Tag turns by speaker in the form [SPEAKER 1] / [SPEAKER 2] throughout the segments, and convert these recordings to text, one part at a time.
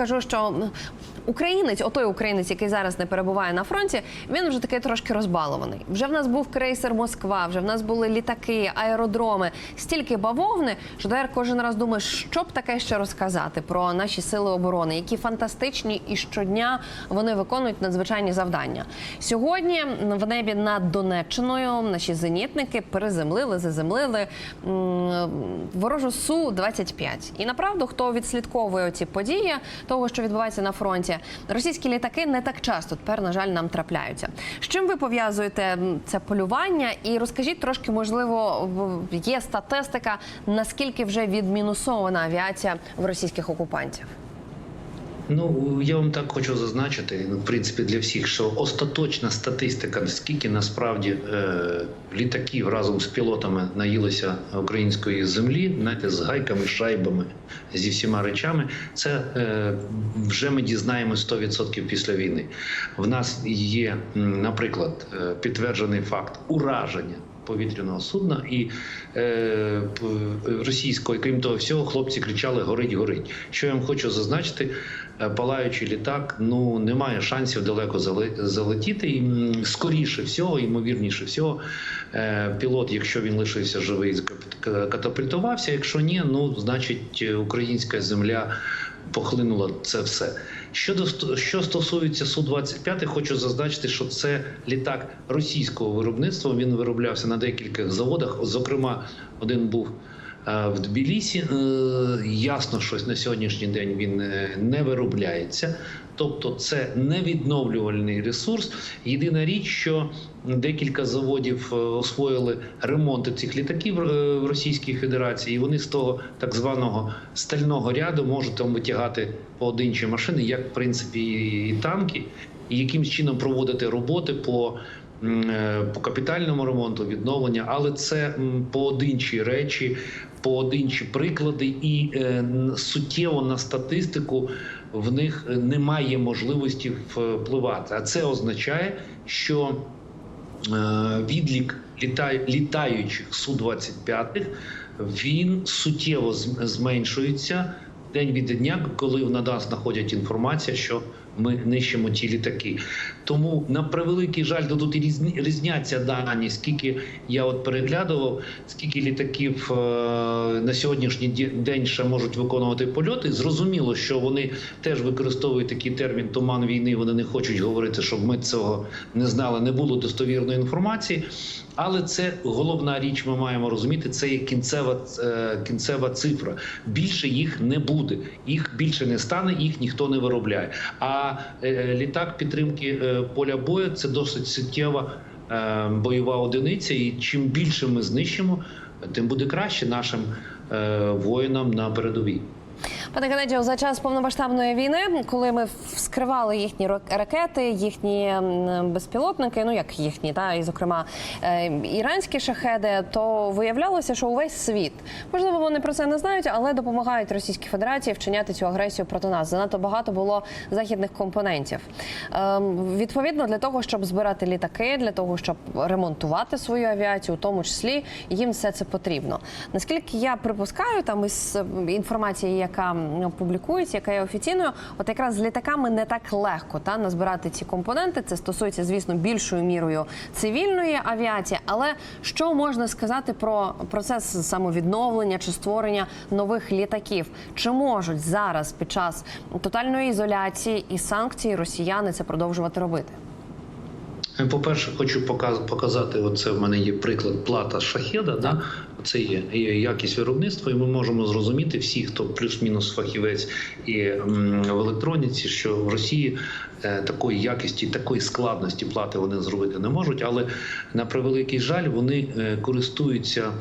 [SPEAKER 1] кажу, що українець, отой українець, який зараз не перебуває на фронті, він вже такий трошки розбалований. Вже в нас був крейсер Москва, вже в нас були літаки, аеродроми, стільки бавовни, що тепер кожен раз думаєш, що б таке ще розказати про наші сили оборони, які фантастичні і щодня вони виконують надзвичайні завдання. Сьогодні в небі над Донеччиною наші зенітники переземлили, заземлили ворожу су 25 І направду, хто відслідковує ці події, того, що відбувається на фронті, російські літаки не так часто тепер, на жаль, нам трапляються. З чим ви пов'язуєте це полювання? І розкажіть трошки, можливо, є статистика, наскільки вже відмінусована авіація в російських окупантів?
[SPEAKER 2] Ну я вам так хочу зазначити, ну, в принципі, для всіх, що остаточна статистика, скільки насправді е, літаків разом з пілотами наїлися української землі, знаєте, з гайками, шайбами, зі всіма речами, це е, вже ми дізнаємося 100% після війни. В нас є, наприклад, е, підтверджений факт ураження. Повітряного судна і е, російського, і крім того всього, хлопці кричали Горить, горить. Що я вам хочу зазначити, палаючий літак ну немає шансів далеко залетіти. І скоріше всього, ймовірніше всього, е, пілот, якщо він лишився живий, катапультувався. Якщо ні, ну значить е, українська земля похлинула це все. Щодо що стосується су 25 хочу зазначити, що це літак російського виробництва. Він вироблявся на декількох заводах. Зокрема, один був е, в Тбілісі. Е, Ясно, що на сьогоднішній день він е, не виробляється. Тобто це невідновлювальний ресурс. Єдина річ, що декілька заводів е, освоїли ремонти цих літаків в Російській Федерації, і вони з того так званого стального ряду можуть там витягати поодинчі машини, як в принципі і танки, і якимсь чином проводити роботи по. По капітальному ремонту, відновлення, але це поодинчі речі, поодинчі приклади, і е, суттєво на статистику в них немає можливості впливати. А це означає, що е, відлік літаючих су 25 він суттєво зменшується день від дня, коли на нас знаходять інформація, що ми нищимо ті літаки. Тому на превеликий жаль, то тут і різняться дані. Скільки я от переглядував, скільки літаків е, на сьогоднішній день ще можуть виконувати польоти. Зрозуміло, що вони теж використовують такий термін туман війни. Вони не хочуть говорити, щоб ми цього не знали, не було достовірної інформації. Але це головна річ. Ми маємо розуміти. Це є кінцева е, кінцева цифра. Більше їх не буде. Їх більше не стане, їх ніхто не виробляє. А е, літак підтримки поля бою це досить суттєва е, бойова одиниця. І чим більше ми знищимо, тим буде краще нашим е, воїнам на передовій.
[SPEAKER 1] Пане Геннадію, за час повномасштабної війни, коли ми вскривали їхні рак- ракети, їхні безпілотники, ну як їхні, та і зокрема е, іранські шахеди, то виявлялося, що увесь світ можливо вони про це не знають, але допомагають Російській Федерації вчиняти цю агресію проти нас. Занадто багато було західних компонентів. Ем, відповідно, для того, щоб збирати літаки, для того, щоб ремонтувати свою авіацію, у тому числі їм все це потрібно. Наскільки я припускаю, там із інформації, яка м, публікується, яка є офіційною, от якраз з літаками не так легко та назбирати ці компоненти. Це стосується, звісно, більшою мірою цивільної авіації. Але що можна сказати про процес самовідновлення чи створення нових літаків? Чи можуть зараз під час тотальної ізоляції і санкцій росіяни це продовжувати робити?
[SPEAKER 2] По-перше, хочу показ- показати. Оце в мене є приклад плата шахеда. Да? Це є, якість виробництва, і ми можемо зрозуміти всі, хто плюс-мінус фахівець і в електроніці, що в Росії е, такої якісті, такої складності плати вони зробити не можуть. Але на превеликий жаль, вони е, користуються.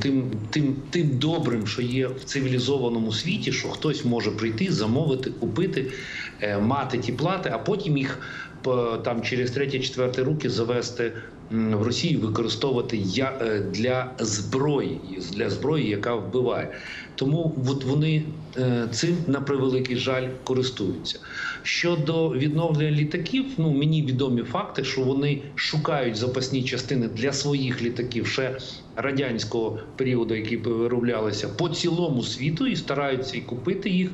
[SPEAKER 2] Тим, тим, тим добрим, що є в цивілізованому світі, що хтось може прийти, замовити, купити, е, мати ті плати, а потім їх там через третє-четверте руки завести в Росію, використовувати е, для зброї, для зброї, яка вбиває. Тому от вони е, цим на превеликий жаль користуються. Щодо відновлення літаків, ну мені відомі факти, що вони шукають запасні частини для своїх літаків ще радянського періоду, які вироблялися по цілому світу, і стараються і купити їх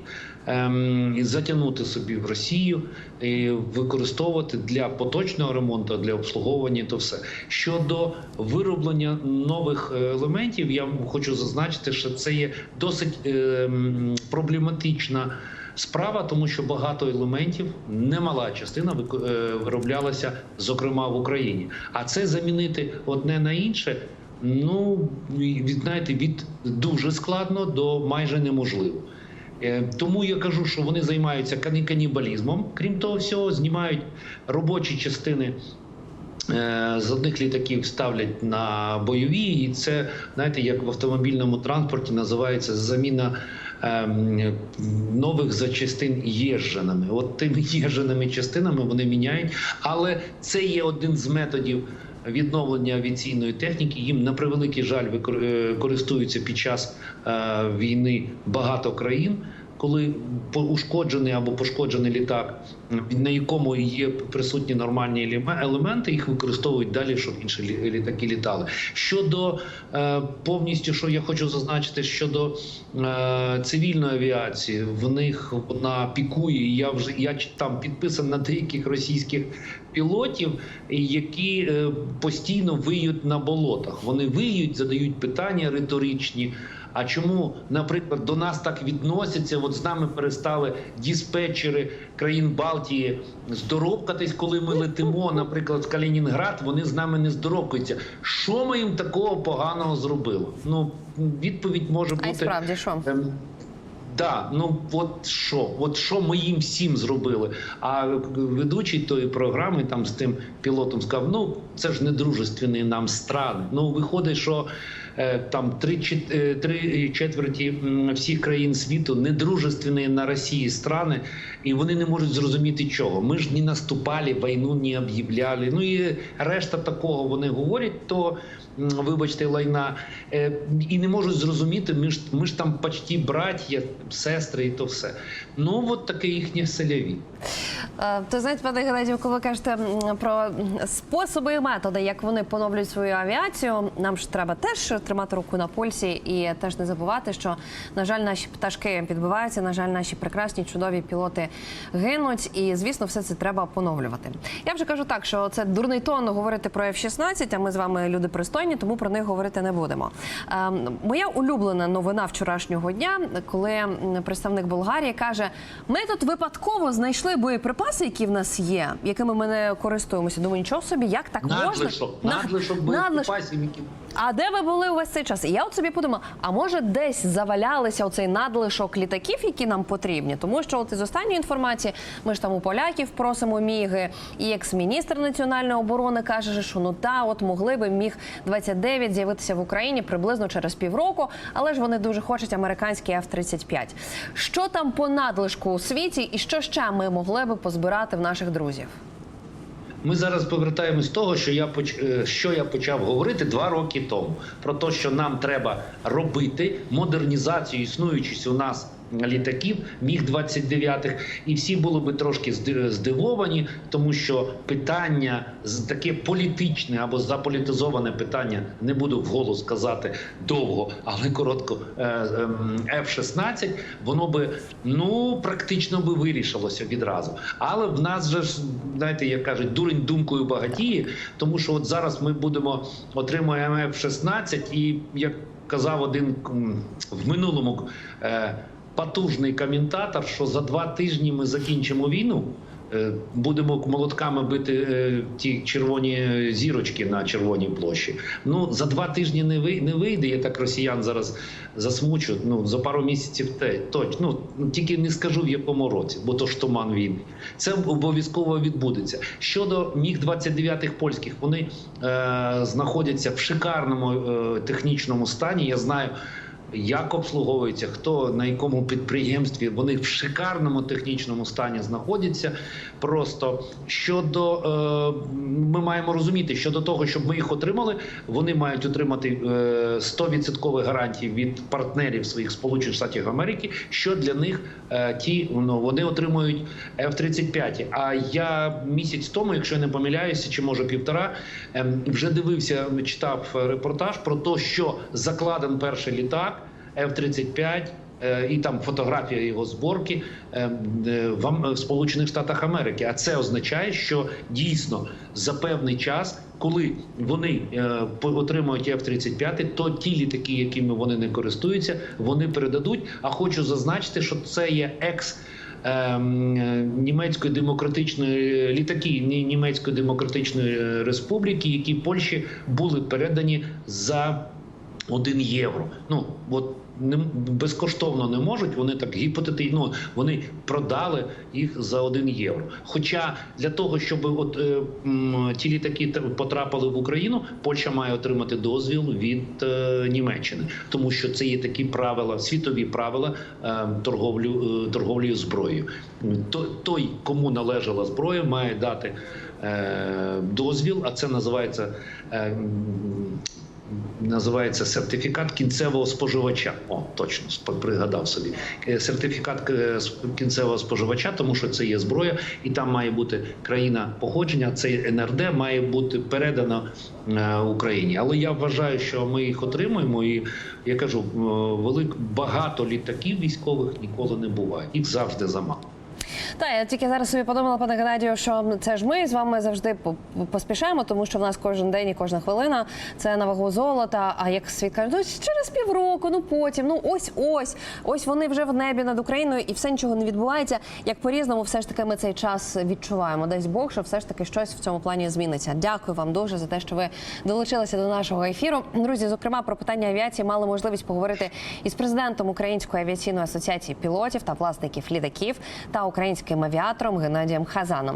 [SPEAKER 2] ем, і затягнути собі в Росію і використовувати для поточного ремонту, для обслуговування, то все щодо вироблення нових е, елементів, я хочу зазначити, що це є досить ем, проблематична. Справа, тому що багато елементів, немала частина е, вироблялася, зокрема в Україні. А це замінити одне на інше. Ну знаєте, від дуже складно до майже неможливо. Е, Тому я кажу, що вони займаються кані- канібалізмом. Крім того всього, знімають робочі частини е, з одних літаків ставлять на бойові, і це знаєте, як в автомобільному транспорті називається заміна. ем, Нових запчастин єжженими. От тими єжженими частинами вони міняють, але це є один з методів відновлення авіаційної техніки. Їм на превеликий жаль е, користуються під час е, війни багато країн. Коли ушкоджений або пошкоджений літак, на якому є присутні нормальні елеме- елементи, їх використовують далі, щоб інші лі- літаки літали. Щодо е, повністю, що я хочу зазначити, щодо е, цивільної авіації, в них вона пікує. Я вже я там підписаний на деяких російських пілотів, які е, постійно виють на болотах. Вони виють, задають питання риторичні. А чому, наприклад, до нас так відносяться? От з нами перестали диспетчери країн Балтії здоровкатись, коли ми летимо, наприклад, в Калінінград, вони з нами не здоровкаються. Що ми їм такого поганого зробили? Ну відповідь може бути
[SPEAKER 1] А справді що?
[SPEAKER 2] Ем, Да, ну от що, от що ми їм всім зробили. А ведучий тої програми там з тим пілотом сказав: ну це ж не дружественні нам страни. Ну виходить, що там три, е, три четверті всіх країн світу недружественні на Росії страни, і вони не можуть зрозуміти чого. Ми ж не наступали, війну не об'являли. Ну і решта такого вони говорять, то вибачте, лайна, е, і не можуть зрозуміти. Ми ж ми ж там почті браття, сестри, і то все. Ну от таке їхнє селяві.
[SPEAKER 1] Е, То знаєте, пане Геннадію, коли ви кажете про способи і методи, як вони поновлюють свою авіацію, нам ж треба теж тримати руку на пульсі і теж не забувати, що на жаль, наші пташки підбиваються. На жаль, наші прекрасні чудові пілоти гинуть. І звісно, все це треба поновлювати. Я вже кажу так, що це дурний тон говорити про F-16, А ми з вами люди пристойні, тому про них говорити не будемо. Ем, Моя улюблена новина вчорашнього дня, коли представник Болгарії каже: ми тут випадково знайшли боєприпаси, які в нас є, якими ми не користуємося. Думаю, нічого собі, як так можна?
[SPEAKER 2] надлишок
[SPEAKER 1] На- надлишок.
[SPEAKER 2] боєприпасів, які
[SPEAKER 1] А де ви були увесь цей час? І я от собі подумала, а може десь завалялися оцей надлишок літаків, які нам потрібні? Тому що от із останньої інформації ми ж там у поляків просимо міги, і екс-міністр національної оборони каже, що ну та от могли би міг 29 з'явитися в Україні приблизно через півроку, але ж вони дуже хочуть американський F-35. Що там по надлишку у світі, і що ще ми могли би позбирати в наших друзів?
[SPEAKER 2] Ми зараз повертаємось з того, що я поч... е, що я почав говорити два роки тому. Про те, що нам треба робити модернізацію існуючих у нас літаків міг 29 і всі були би трошки здивовані, тому що питання таке політичне або заполітизоване питання не буду вголос казати довго, але коротко. е, ем, F-16, воно би ну практично би вирішилося відразу. Але в нас же знаєте, як кажуть, дурень думкою багатіє, тому що от зараз ми будемо отримуємо F-16 і як казав один в минулому е, потужний коментатор, що за два тижні ми закінчимо війну. е, Будемо молотками бити е, ті червоні зірочки на червоній площі. Ну за два тижні не ви не вийде. Я так росіян зараз засмучу. Ну за пару місяців те точно. Ну тільки не скажу в якому році, бо то ж туман війни. Це обов'язково відбудеться. Щодо міг 29 польських, вони е, знаходяться в шикарному е, технічному стані. Я знаю як обслуговується, хто на якому підприємстві вони в шикарному технічному стані знаходяться. Просто щодо е, ми маємо розуміти, щодо того, щоб ми їх отримали, вони мають отримати е, 100% гарантії від партнерів своїх Сполучених Штатів Америки, що для них е, ті ну, вони отримують F-35. А я місяць тому, якщо я не помиляюся, чи може півтора, ем, вже дивився, читав репортаж про те, що закладен перший літак. F-35 е, і там фотографія його зборки е, е, в Сполучених Штатах Америки. А це означає, що дійсно за певний час, коли вони отримують F-35, то ті літаки, якими вони не користуються, вони передадуть. А хочу зазначити, що це є екс. Німецької демократичної літаки Ні- Німецької демократичної республіки, які Польщі були передані за 1 євро. Ну от не безкоштовно не можуть. Вони так гіпотетично вони продали їх за 1 євро. Хоча для того, щоб от е, ті літаки та- потрапили в Україну, Польща має отримати дозвіл від е, Німеччини, тому що це є такі правила, світові правила е, торговлю е, торговлею зброєю. То- Той, кому належала зброя, має дати е, дозвіл, а це називається. Називається сертифікат кінцевого споживача. О, точно пригадав собі Е, сертифікат е, кінцевого споживача, тому що це є зброя, і там має бути країна походження. Цей НРД має бути передано е, Україні. Але я вважаю, що ми їх отримуємо, і я кажу, велик багато літаків військових ніколи не буває. Їх завжди замало.
[SPEAKER 1] Та я тільки зараз собі подумала, пане Геннадію, що це ж ми з вами завжди по- поспішаємо, тому що в нас кожен день і кожна хвилина це на вагу золота. А як світ каже, ну через півроку, ну потім, ну ось ось, ось вони вже в небі над Україною, і все нічого не відбувається. Як по різному, все ж таки ми цей час відчуваємо. Дасть Бог, що все ж таки щось в цьому плані зміниться. Дякую вам дуже за те, що ви долучилися до нашого ефіру. Друзі, зокрема, про питання авіації мали можливість поговорити із президентом Української авіаційної асоціації пілотів та власників літаків та українським авіатором Геннадієм Хазаном.